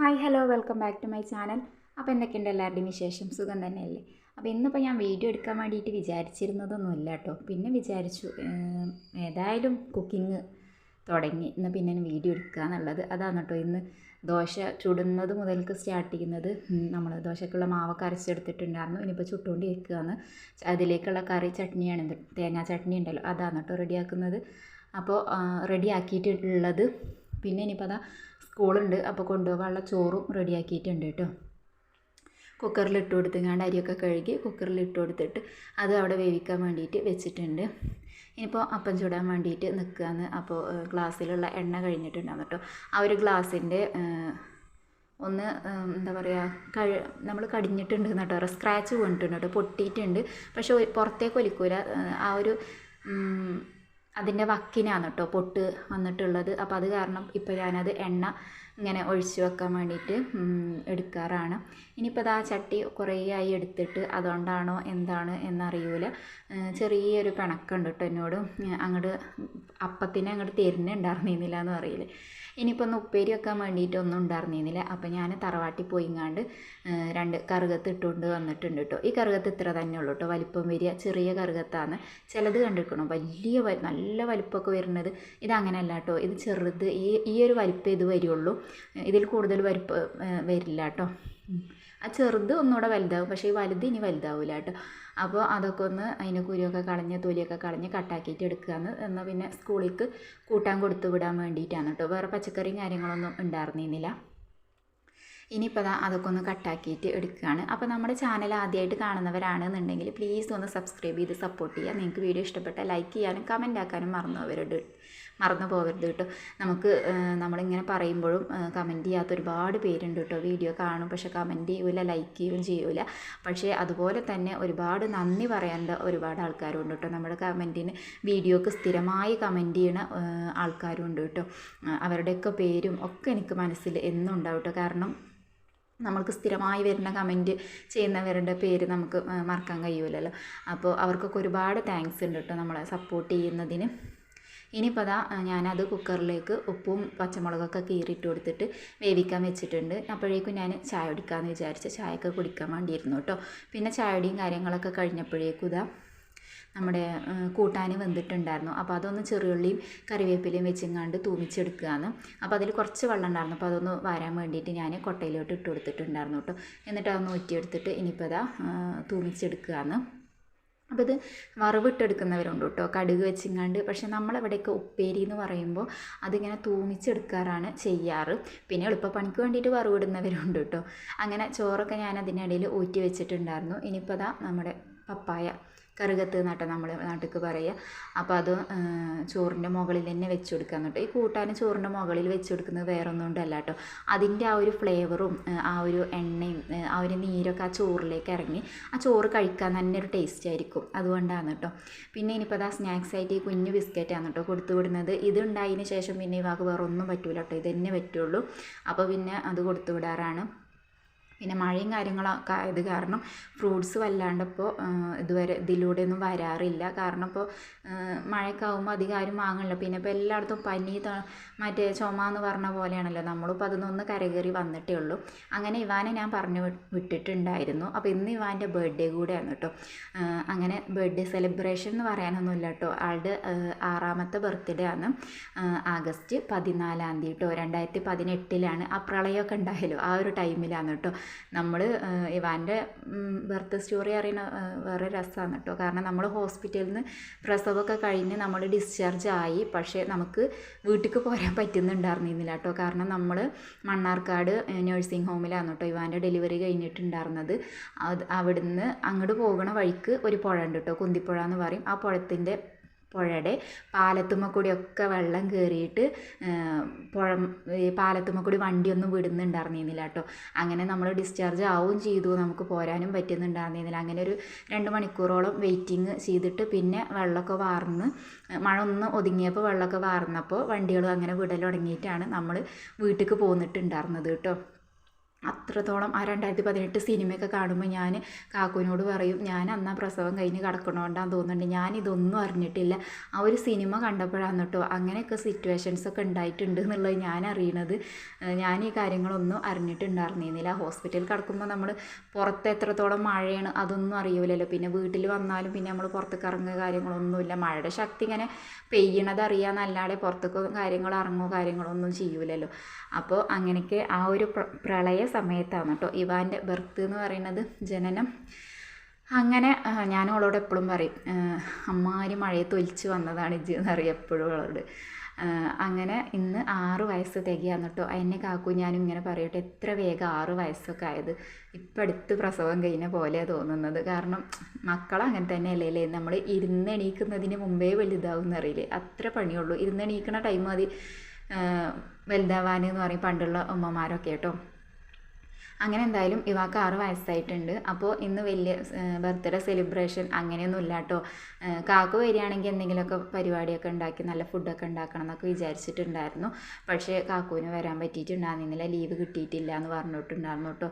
Hi hello welcome back to my channel അപ്പോൾ എന്തൊക്കെയുണ്ട് എല്ലാവരുടെയും വിശേഷം? സുഖം തന്നെയല്ലേ? അപ്പോൾ ഇന്നിപ്പോൾ ഞാൻ വീഡിയോ എടുക്കാൻ വേണ്ടിയിട്ട് വിചാരിച്ചിരുന്നതൊന്നുമില്ല കേട്ടോ. പിന്നെ വിചാരിച്ചു ഏതായാലും കുക്കിംഗ് തുടങ്ങി. ഇന്ന് പിന്നെ വീഡിയോ എടുക്കുക എന്നുള്ളത് അതാണ് കേട്ടോ. ഇന്ന് ദോശ ചുടുന്നത് മുതൽക്ക് സ്റ്റാർട്ട് ചെയ്യുന്നത്. നമ്മൾ ദോശക്കുള്ള മാവൊക്കെ അരച്ചെടുത്തിട്ടുണ്ടായിരുന്നു. ഇനിയിപ്പോൾ ചുട്ടുകൊണ്ടിരിക്കുകയാണ് അതിലേക്കുള്ള കറി ചട്നിയാണ്. തേങ്ങാ ചട്നി ഉണ്ടല്ലോ അതാണ് കേട്ടോ റെഡിയാക്കുന്നത് അപ്പോൾ റെഡിയാക്കിയിട്ടുള്ളത് പിന്നെ ഇനിയിപ്പോൾ അതാ സ്കൂളുണ്ട്. അപ്പോൾ കൊണ്ടുപോകാനുള്ള ചോറും റെഡിയാക്കിയിട്ടുണ്ട് കേട്ടോ. കുക്കറിൽ ഇട്ട് കൊടുത്തുങ്ങാണ്ട് അരിയൊക്കെ കഴുകി കുക്കറിൽ ഇട്ട് കൊടുത്തിട്ട് അത് അവിടെ വേവിക്കാൻ വേണ്ടിയിട്ട് വെച്ചിട്ടുണ്ട്. ഇനിയിപ്പോൾ അപ്പം ചൂടാൻ വേണ്ടിയിട്ട് നിൽക്കുകയാണ് അപ്പോൾ ഗ്ലാസ്സിലുള്ള എണ്ണ കഴിഞ്ഞിട്ടുണ്ടാകും കേട്ടോ. ആ ഒരു ഗ്ലാസ്സിന്റെ ഒന്ന് എന്താ പറയുക കഴി നമ്മൾ കടിഞ്ഞിട്ടുണ്ട് കേട്ടോ. സ്ക്രാച്ച് വീണിട്ടുണ്ട് കേട്ടോ. പൊട്ടിയിട്ടുണ്ട്. പക്ഷേ പുറത്തേക്ക് ഒലിക്കൂല. ആ ഒരു അതിന്റെ വക്കിനാണ് കേട്ടോ പൊട്ട് വന്നിട്ടുള്ളത്. അപ്പോൾ അത് കാരണം ഇപ്പോൾ ഞാനത് എണ്ണ ഇങ്ങനെ ഒഴിച്ച് വെക്കാൻ വേണ്ടിയിട്ട് എടുക്കാറാണ്. ഇനിയിപ്പോൾ അത് ആ ചട്ടി കുറേ ആയി എടുത്തിട്ട് അതുകൊണ്ടാണോ എന്താണ് എന്നറിയൂല. ചെറിയൊരു പിണക്കുണ്ട് കേട്ടോ എന്നോട്. അങ്ങോട്ട് അപ്പത്തിനെ അങ്ങോട്ട് തരുന്നുണ്ടായിരുന്നില്ല എന്ന് പറയില്ലേ ഇനിയിപ്പോൾ ഒന്ന് ഉപ്പേരി വെക്കാൻ വേണ്ടിയിട്ട് ഒന്നും ഉണ്ടായിരുന്നില്ല അപ്പോൾ ഞാൻ തറവാട്ടിൽ പോയിങ്ങാണ്ട് രണ്ട് കറുകത്ത് ഇട്ടുകൊണ്ട് വന്നിട്ടുണ്ട് കേട്ടോ ഈ കറുകത്ത് ഇത്ര തന്നെ ഉള്ളൂ കേട്ടോ വലിപ്പം വരിക ചെറിയ കറുകത്താണ്. ചിലത് കണ്ടിരിക്കണം? വലിയ നല്ല വലിപ്പമൊക്കെ വരുന്നത് ഇത് അങ്ങനെയല്ല കേട്ടോ ഇത് ചെറുത് ഈ ഈ ഒരു വലിപ്പം ഇത് വരുള്ളൂ. ഇതിൽ കൂടുതൽ വലിപ്പം വരില്ല കേട്ടോ. ആ ചെറുത് ഒന്നുകൂടെ വലുതാവും പക്ഷേ ഈ വലുത് ഇനി വലുതാവില്ല കേട്ടോ. അപ്പോൾ അതൊക്കെ ഒന്ന് അതിന്റെ കുരുവൊക്കെ കളഞ്ഞ് തൊലിയൊക്കെ കളഞ്ഞ് കട്ടാക്കിയിട്ട് എടുക്കുകയെന്ന് എന്നാൽ പിന്നെ സ്കൂളിലേക്ക് കൂട്ടാൻ കൊടുത്തു വിടാൻ വേണ്ടിയിട്ടാണ് കേട്ടോ. വേറെ പച്ചക്കറിയും കാര്യങ്ങളൊന്നും ഉണ്ടായിരുന്നില്ല ഇനിയിപ്പോൾ അതാ അതൊക്കെ ഒന്ന് കട്ടാക്കിയിട്ട് എടുക്കുകയാണ്. അപ്പോൾ നമ്മുടെ ചാനൽ ആദ്യമായിട്ട് കാണുന്നവരാണെന്നുണ്ടെങ്കിൽ പ്ലീസ് ഒന്ന് സബ്സ്ക്രൈബ് ചെയ്ത് സപ്പോർട്ട് ചെയ്യുക. നിങ്ങൾക്ക് വീഡിയോ ഇഷ്ടപ്പെട്ടാൽ ലൈക്ക് ചെയ്യാനും കമന്റ് ആക്കാനും മറന്നു പോകരുത് മറന്നു പോകരുത് കേട്ടോ. നമുക്ക് നമ്മളിങ്ങനെ പറയുമ്പോഴും കമന്റ് ചെയ്യാത്ത ഒരുപാട് പേരുണ്ട് കേട്ടോ വീഡിയോ കാണും. പക്ഷേ കമന്റ് ചെയ്യൂല ലൈക്ക് ചെയ്യുകയും ചെയ്യൂല. പക്ഷേ അതുപോലെ തന്നെ ഒരുപാട് നന്ദി പറയേണ്ട ഒരുപാട് ആൾക്കാരുണ്ട് കേട്ടോ. നമ്മുടെ കമന്റിന് വീഡിയോക്ക് സ്ഥിരമായി കമന്റ് ചെയ്യണ ആൾക്കാരുണ്ട് കേട്ടോ. അവരുടെയൊക്കെ പേരും ഒക്കെ എനിക്ക് മനസ്സിൽ എന്നും ഉണ്ടാവും കേട്ടോ. കാരണം നമ്മൾക്ക് സ്ഥിരമായി വരുന്ന കമന്റ് ചെയ്യുന്നവരുടെ പേര് നമുക്ക് മറക്കാൻ കഴിയൂലല്ലോ. അപ്പോൾ അവർക്കൊക്കെ ഒരുപാട് താങ്ക്സ് ഉണ്ട് കേട്ടോ നമ്മളെ സപ്പോർട്ട് ചെയ്യുന്നതിന്. ഇനിയിപ്പോൾ അതാ ഞാനത് കുക്കറിലേക്ക് ഉപ്പും പച്ചമുളകൊക്കെ കീറിയിട്ട് കൊടുത്തിട്ട് വേവിക്കാൻ വെച്ചിട്ടുണ്ട്. അപ്പോഴേക്കും ഞാൻ ചായ കുടിക്കാമെന്ന് വിചാരിച്ച് ചായയൊക്കെ കുടിക്കാൻ വേണ്ടിയിരുന്നു കേട്ടോ. പിന്നെ ചായയുടെയും കാര്യങ്ങളൊക്കെ കഴിഞ്ഞപ്പോഴേക്കും ഇതാ നമ്മുടെ കൂട്ടാൻ വെന്തിട്ടുണ്ടായിരുന്നു. അപ്പോൾ അതൊന്ന് ചെറിയുള്ളിയും കറിവേപ്പിലയും വെച്ചിങ്ങാണ്ട് തൂമിച്ചെടുക്കുകയാണ് അപ്പോൾ അതിൽ കുറച്ച് വെള്ളം ഉണ്ടായിരുന്നു. അപ്പോൾ അതൊന്ന് വരാൻ വേണ്ടിയിട്ട് ഞാൻ കൊട്ടയിലോട്ട് ഇട്ട് കൊടുത്തിട്ടുണ്ടായിരുന്നു കേട്ടോ. എന്നിട്ട് അതൊന്ന് ഊറ്റിയെടുത്തിട്ട് ഇനിയിപ്പോൾ അതാ തൂമിച്ചെടുക്കുകയാണ് അപ്പോൾ ഇത് വറവിട്ടെടുക്കുന്നവരുണ്ട് കേട്ടോ. കടുക് വെച്ചിങ്ങാണ്ട്. പക്ഷെ നമ്മളവിടെയൊക്കെ ഉപ്പേരി എന്ന് പറയുമ്പോൾ അതിങ്ങനെ തൂമിച്ചെടുക്കാറാണ് ചെയ്യാറ്. പിന്നെ എളുപ്പപ്പണിക്ക് വേണ്ടിയിട്ട് വറവിടുന്നവരുണ്ട് കേട്ടോ. അങ്ങനെ ചോറൊക്കെ ഞാൻ അതിനിടയിൽ ഊറ്റി വെച്ചിട്ടുണ്ടായിരുന്നു. ഇനിയിപ്പോൾ അതാ നമ്മുടെ പപ്പായ. കറുകത്ത് എന്നാട്ടോ നമ്മൾ നാട്ടിലേക്ക് പറയുക അപ്പോൾ അത് ചോറിന്റെ മുകളിൽ തന്നെ വെച്ച് കൊടുക്കുക കേട്ടോ ഈ കൂട്ടാൻ ചോറിന്റെ മുകളിൽ വെച്ച് കൊടുക്കുന്നത് വേറെ ഒന്നും കൊണ്ടല്ല കേട്ടോ അതിന്റെ ആ ഒരു ഫ്ലേവറും ആ ഒരു എണ്ണയും ആ ഒരു നീരൊക്കെ ആ ചോറിലേക്ക് ഇറങ്ങി ആ ചോറ് കഴിക്കാൻ തന്നെ ഒരു ടേസ്റ്റ് ആയിരിക്കും. അതുകൊണ്ടാണ് കേട്ടോ പിന്നെ ഇനിയിപ്പോൾ അതാ സ്നാക്സ് ആയിട്ട് ഈ കുഞ്ഞു ബിസ്ക്കറ്റാണ് കേട്ടോ കൊടുത്തു വിടുന്നത്. ഇത് ഉണ്ടായതിന് ശേഷം പിന്നെ വാക്ക് വേറെ ഒന്നും പറ്റൂല കേട്ടോ ഇത് തന്നെ പറ്റുള്ളൂ. അപ്പോൾ പിന്നെ അത് കൊടുത്തു വിടാറാണ്. പിന്നെ മഴയും കാര്യങ്ങളൊക്കെ ആയത് കാരണം ഫ്രൂട്ട്സ് വല്ലാണ്ടപ്പോൾ ഇതുവരെ ഇതിലൂടെ ഒന്നും വരാറില്ല. കാരണം ഇപ്പോൾ മഴയൊക്കെ ആകുമ്പോൾ അധികം ആരും വാങ്ങണില്ല. പിന്നെ ഇപ്പോൾ എല്ലായിടത്തും പനി മറ്റേ ചുമ എന്ന് പറഞ്ഞ പോലെയാണല്ലോ. നമ്മളിപ്പോൾ അതിനൊന്ന് കരകയറി വന്നിട്ടേ ഉള്ളൂ. അങ്ങനെ ഇവാനെ ഞാൻ പറഞ്ഞു വിട്ടിട്ടുണ്ടായിരുന്നു. അപ്പോൾ ഇന്ന് ഇവാന്റെ ബർത്ത്ഡേ കൂടെയാണ് കേട്ടോ. അങ്ങനെ ബർത്ത്ഡേ സെലിബ്രേഷൻ എന്ന് പറയാനൊന്നുമില്ല കേട്ടോ. ആളുടെ ആറാമത്തെ ബർത്ത്ഡേ ആണ്. ആഗസ്റ്റ് പതിനാലാം തീയതി കേട്ടോ. രണ്ടായിരത്തി പതിനെട്ടിലാണ് ആ പ്രളയമൊക്കെ ഉണ്ടായല്ലോ. ആ ഒരു ടൈമിലാണ് കേട്ടോ. നമ്മൾ ഇവാന്റെ ബർത്ത് സ്റ്റോറി അറിയണ വേറെ രസമാണ് കേട്ടോ കാരണം നമ്മൾ ഹോസ്പിറ്റലിൽ നിന്ന് പ്രസവമൊക്കെ കഴിഞ്ഞ് നമ്മൾ ഡിസ്ചാർജ് ആയി. പക്ഷേ നമുക്ക് വീട്ടിലേക്ക് പോരാൻ പറ്റുന്നുണ്ടായിരുന്നില്ല കേട്ടോ കാരണം നമ്മൾ മണ്ണാർക്കാട് നഴ്സിംഗ് ഹോമിലാണ് കേട്ടോ ഇവാന്റെ ഡെലിവറി കഴിഞ്ഞിട്ടുണ്ടായിരുന്നത്. അത് അവിടുന്ന് അങ്ങോട്ട് പോകുന്ന വഴിക്ക് ഒരു പുഴ ഉണ്ട് കേട്ടോ കുന്തിപ്പുഴ എന്ന് പറയും. ആ പുഴത്തിന്റെ പുഴയുടെ പാലത്തുമ്മ കൂടി ഒക്കെ വെള്ളം കയറിയിട്ട് പുഴ പാലത്തുമ്മ കൂടി വണ്ടിയൊന്നും വിടുന്നുണ്ടായിരുന്നില്ല കേട്ടോ. അങ്ങനെ നമ്മൾ ഡിസ്ചാർജ് ആവുകയും ചെയ്തു. നമുക്ക് പോരാനും പറ്റുന്നുണ്ടായിരുന്നില്ല അങ്ങനെ ഒരു രണ്ട് മണിക്കൂറോളം വെയിറ്റിംഗ് ചെയ്തിട്ട് പിന്നെ വെള്ളമൊക്കെ വാർന്ന് മഴ ഒന്ന് ഒതുങ്ങിയപ്പോൾ വെള്ളമൊക്കെ വാർന്നപ്പോൾ വണ്ടികളും അങ്ങനെ വിടൽ തുടങ്ങിയിട്ടാണ് നമ്മൾ വീട്ടിലേക്ക് പോന്നിട്ടുണ്ടായിരുന്നത് കേട്ടോ. അത്രത്തോളം ആ രണ്ടായിരത്തി പതിനെട്ട് സിനിമയൊക്കെ കാണുമ്പോൾ ഞാൻ കാക്കുവിനോട് പറയും ഞാൻ അന്നാ പ്രസവം കഴിഞ്ഞ് കിടക്കണോണ്ടാന്ന് തോന്നുന്നുണ്ട്. ഞാൻ ഇതൊന്നും അറിഞ്ഞിട്ടില്ല. ആ ഒരു സിനിമ കണ്ടപ്പോഴാണ് കേട്ടോ അങ്ങനെയൊക്കെ സിറ്റുവേഷൻസ് ഒക്കെ ഉണ്ടായിട്ടുണ്ട് എന്നുള്ളത് ഞാൻ അറിയണത്. ഞാൻ ഈ കാര്യങ്ങളൊന്നും അറിഞ്ഞിട്ടുണ്ടായിരുന്നില്ല. ഹോസ്പിറ്റലിൽ കിടക്കുമ്പോൾ നമ്മൾ പുറത്ത് എത്രത്തോളം മഴയാണ് അതൊന്നും അറിയൂലല്ലോ. പിന്നെ വീട്ടിൽ വന്നാലും പിന്നെ നമ്മൾ പുറത്തേക്ക് ഇറങ്ങുക കാര്യങ്ങളൊന്നുമില്ല. മഴയുടെ ശക്തി ഇങ്ങനെ പെയ്യണത് അറിയാമെന്നല്ലാതെ പുറത്തേക്ക് കാര്യങ്ങൾ ഇറങ്ങുമോ കാര്യങ്ങളൊന്നും ചെയ്യൂലല്ലോ. അപ്പോൾ അങ്ങനെയൊക്കെ ആ ഒരു പ്രളയ സമയത്താണ് കേട്ടോ ഇവാന്റെ ബർത്ത് എന്ന് പറയുന്നത് ജനനം. അങ്ങനെ ഞാൻ അവളോട് എപ്പോഴും പറയും അമ്മാരി മഴയത്ത് ഒലിച്ചു വന്നതാണ് ഇജ്ജ് എന്നറിയാം എപ്പോഴും അവളോട്. അങ്ങനെ ഇന്ന് ആറ് വയസ്സ് തികയാന്ന് കേട്ടോ എന്നെ കാക്കു ഞാനും ഇങ്ങനെ പറയട്ടെ എത്ര വേഗം ആറ് വയസ്സൊക്കെ ആയത്. ഇപ്പം അടുത്ത് പ്രസവം കഴിഞ്ഞ പോലെ തോന്നുന്നത്. കാരണം മക്കൾ അങ്ങനെ തന്നെയല്ലേ അല്ലേ? നമ്മൾ ഇരുന്നെണീക്കുന്നതിന് മുമ്പേ വലുതാവും എന്നറിയില്ലേ അത്ര പണിയുള്ളൂ. ഇരുന്നെണീക്കണ ടൈം മതി. വലുതാവാൻ എന്ന് പറയും പണ്ടുള്ള ഉമ്മമാരൊക്കെ കേട്ടോ അങ്ങനെ എന്തായാലും ഇവാക്ക് ആറ് വയസ്സായിട്ടുണ്ട്. അപ്പോൾ ഇന്ന് വലിയ ബർത്ത്ഡേ സെലിബ്രേഷൻ അങ്ങനെയൊന്നും ഇല്ല കേട്ടോ കാക്കു വരികയാണെങ്കിൽ എന്തെങ്കിലുമൊക്കെ പരിപാടിയൊക്കെ ഉണ്ടാക്കി നല്ല ഫുഡൊക്കെ ഉണ്ടാക്കണം എന്നൊക്കെ വിചാരിച്ചിട്ടുണ്ടായിരുന്നു. പക്ഷേ കാക്കുവിന് വരാൻ പറ്റിയിട്ടുണ്ടായിരുന്നില്ല ലീവ് കിട്ടിയിട്ടില്ല എന്ന് പറഞ്ഞിട്ടുണ്ടായിരുന്നു കേട്ടോ.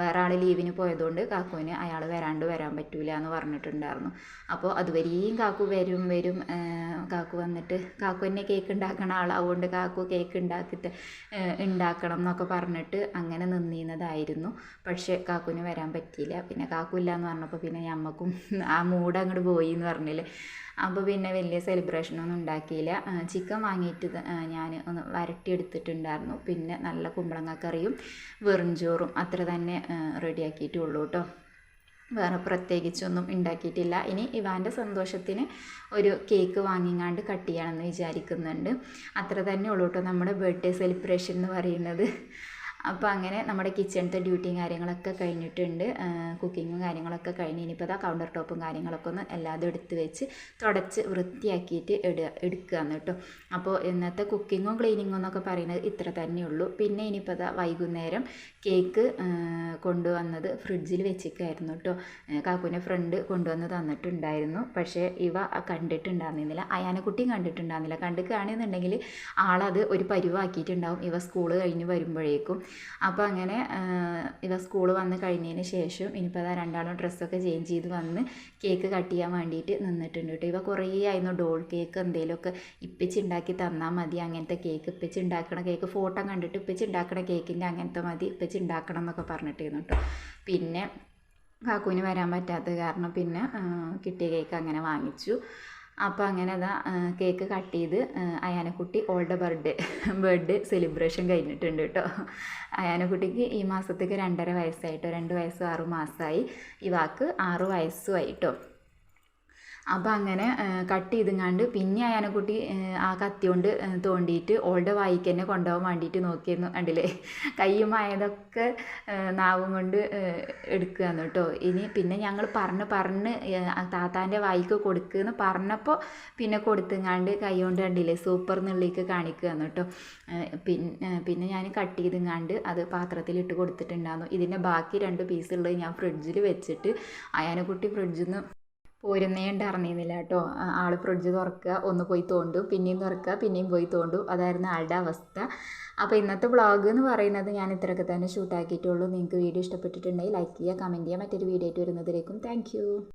വേറെ ആൾ ലീവിന് പോയതുകൊണ്ട് കാക്കുവിന് അയാൾ വരാണ്ട് വരാൻ പറ്റൂല എന്ന് പറഞ്ഞിട്ടുണ്ടായിരുന്നു. അപ്പോൾ അതുവരെയും കാക്കു വരും വരും. കാക്കു വന്നിട്ട് കാക്കു തന്നെ കേക്ക് ഉണ്ടാക്കണ ആളാവുകൊണ്ട് കാക്കു കേക്ക് ഉണ്ടാക്കിയിട്ട് ഉണ്ടാക്കണം എന്നൊക്കെ പറഞ്ഞിട്ട് അങ്ങനെ നിന്നിരുന്നതായിരുന്നു ആയിരുന്നു. പക്ഷേ കാക്കുവിന് വരാൻ പറ്റിയില്ല. പിന്നെ കാക്കു ഇല്ല എന്ന് പറഞ്ഞപ്പോൾ പിന്നെ ഞമ്മക്കും ആ മൂഡ് അങ്ങോട്ട് പോയി എന്ന് പറഞ്ഞില്ല. അപ്പോൾ പിന്നെ വലിയ സെലിബ്രേഷനൊന്നും ഉണ്ടാക്കിയില്ല. ചിക്കൻ വാങ്ങിയിട്ട് ഞാൻ ഒന്ന് വരട്ടിയെടുത്തിട്ടുണ്ടായിരുന്നു. പിന്നെ നല്ല കുമ്പളങ്ങക്കറിയും വെറും ചോറും അത്ര തന്നെ റെഡിയാക്കിയിട്ടുള്ളൂ കേട്ടോ വേറെ പ്രത്യേകിച്ചൊന്നും ഉണ്ടാക്കിയിട്ടില്ല. ഇനി ഇവാന്റെ സന്തോഷത്തിന് ഒരു കേക്ക് വാങ്ങിങ്ങാണ്ട് കട്ട് ചെയ്യണമെന്ന് വിചാരിക്കുന്നുണ്ട്. അത്ര തന്നെ ഉള്ളൂ കേട്ടോ നമ്മുടെ ബർത്ത്ഡേ സെലിബ്രേഷൻ എന്ന് പറയുന്നത്. അപ്പോൾ അങ്ങനെ നമ്മുടെ കിച്ചണത്തെ ഡ്യൂട്ടിയും കാര്യങ്ങളൊക്കെ കഴിഞ്ഞിട്ടുണ്ട്. കുക്കിങ്ങും കാര്യങ്ങളൊക്കെ കഴിഞ്ഞ് ഇനിയിപ്പോൾ അതാ കൗണ്ടർ ടോപ്പും കാര്യങ്ങളൊക്കെ ഒന്ന് എല്ലാതും എടുത്ത് വെച്ച് തുടച്ച് വൃത്തിയാക്കിയിട്ട് ഇടുക എടുക്കുകയെന്ന് കേട്ടോ. അപ്പോൾ ഇന്നത്തെ കുക്കിങ്ങും ക്ലീനിങ്ങും എന്നൊക്കെ പറയുന്നത് ഇത്ര തന്നെയുള്ളൂ പിന്നെ ഇനിയിപ്പോൾ അതാ വൈകുന്നേരം കേക്ക് കൊണ്ടുവന്നത് ഫ്രിഡ്ജിൽ വെച്ചിരിക്കുകയായിരുന്നു കേട്ടോ. കാക്കുവിന്റെ ഫ്രണ്ട് കൊണ്ടുവന്ന് തന്നിട്ടുണ്ടായിരുന്നു. പക്ഷേ ഇവ കണ്ടിട്ടുണ്ടായിരുന്നില്ല. അയാനക്കുട്ടിയും കണ്ടിട്ടുണ്ടായിരുന്നില്ല. കണ്ടു കാണുന്നുണ്ടെങ്കിൽ ആളത് ഒരു പരിവാക്കിയിട്ടുണ്ടാവും. ഇവ സ്കൂൾ കഴിഞ്ഞ് വരുമ്പോഴേക്കും. അപ്പോൾ അങ്ങനെ ഇവ സ്കൂൾ വന്ന് കഴിഞ്ഞതിന് ശേഷം ഇനിയിപ്പോൾ അതാ രണ്ടാളും ഡ്രസ്സൊക്കെ ചേഞ്ച് ചെയ്ത് വന്ന് കേക്ക് കട്ട് ചെയ്യാൻ വേണ്ടിയിട്ട് നിന്നിട്ടുണ്ട് കേട്ടോ ഇവ കുറേ ആയിരുന്നു ഡോൾ കേക്ക് എന്തെങ്കിലുമൊക്കെ ഇപ്പിച്ചുണ്ടാക്കി തന്നാൽ മതി അങ്ങനത്തെ കേക്ക് ഇപ്പിച്ച് ഉണ്ടാക്കണ കേക്ക് ഫോട്ടോ കണ്ടിട്ട് ഇപ്പിച്ച് ഉണ്ടാക്കണ കേക്കിന്റെ അങ്ങനത്തെ മതി ഇപ്പിച്ച് ഉണ്ടാക്കണം എന്നൊക്കെ പറഞ്ഞിട്ടിരുന്നു കേട്ടോ പിന്നെ കാക്കുവിന് വരാൻ പറ്റാത്തത് കാരണം പിന്നെ കിട്ടിയ കേക്ക് അങ്ങനെ വാങ്ങിച്ചു. അപ്പോൾ അങ്ങനെ അതാ കേക്ക് കട്ട് ചെയ്ത് അയാനക്കുട്ടി ഓൾഡ് ബർത്ത്ഡേ ബർത്ത്ഡേ സെലിബ്രേഷൻ കഴിഞ്ഞിട്ടുണ്ട് കേട്ടോ. അയാനക്കുട്ടിക്ക് ഈ മാസത്തേക്ക് രണ്ടര വയസ്സായിട്ടോ രണ്ട് വയസ്സും ആറു മാസമായി ഇവാക്ക് ആറു വയസ്സുമായി അപ്പോൾ അങ്ങനെ കട്ട് ചെയ്തുങ്ങാണ്ട് പിന്നെ ആയാനക്കുട്ടി ആ കത്തി കൊണ്ട് തോണ്ടിയിട്ട് ഓളുടെ വായിക്ക് തന്നെ കൊണ്ടുപോകാൻ വേണ്ടിയിട്ട് നോക്കിയിരുന്നു കണ്ടില്ലേ? കയ്യും ആയതൊക്കെ നാവും കൊണ്ട് എടുക്കുകയെന്ന് കേട്ടോ. ഇനി പിന്നെ ഞങ്ങൾ പറഞ്ഞ് പറഞ്ഞ് താത്താന്റെ വായിക്ക് കൊടുക്കുമെന്ന് പറഞ്ഞപ്പോൾ പിന്നെ കൊടുത്തുങ്ങാണ്ട് കൈ കൊണ്ട് കണ്ടില്ലേ സൂപ്പർ നുള്ളിക്ക് കാണിക്കുകയെന്ന് കേട്ടോ. പിന്നെ പിന്നെ ഞാൻ കട്ട് ചെയ്തുങ്ങാണ്ട് അത് പാത്രത്തിലിട്ട് കൊടുത്തിട്ടുണ്ടായിരുന്നു ഇതിന്റെ ബാക്കി രണ്ട് പീസുള്ളത് ഞാൻ ഫ്രിഡ്ജിൽ വെച്ചിട്ട് അയാനക്കുട്ടി ഫ്രിഡ്ജിൽ നിന്ന് പോരുന്നേ ഉണ്ടായിരുന്നില്ല കേട്ടോ ആൾ ഫ്രിഡ്ജ് തുറക്കുക ഒന്ന് പോയി തോണ്ടും പിന്നെയും തുറക്കുക പിന്നെയും പോയി തോണ്ടും. അതായിരുന്നു ആളുടെ അവസ്ഥ. അപ്പോൾ ഇന്നത്തെ ബ്ലോഗ് എന്ന് പറയുന്നത് ഞാൻ ഇത്രയൊക്കെ തന്നെ ഷൂട്ടാക്കിയിട്ടുള്ളൂ നിങ്ങൾക്ക് വീഡിയോ ഇഷ്ടപ്പെട്ടിട്ടുണ്ടെങ്കിൽ ലൈക്ക് ചെയ്യുക കമന്റ് ചെയ്യുക. മറ്റൊരു വീഡിയോ ആയിട്ട് വരുന്നതിലേക്കും താങ്ക്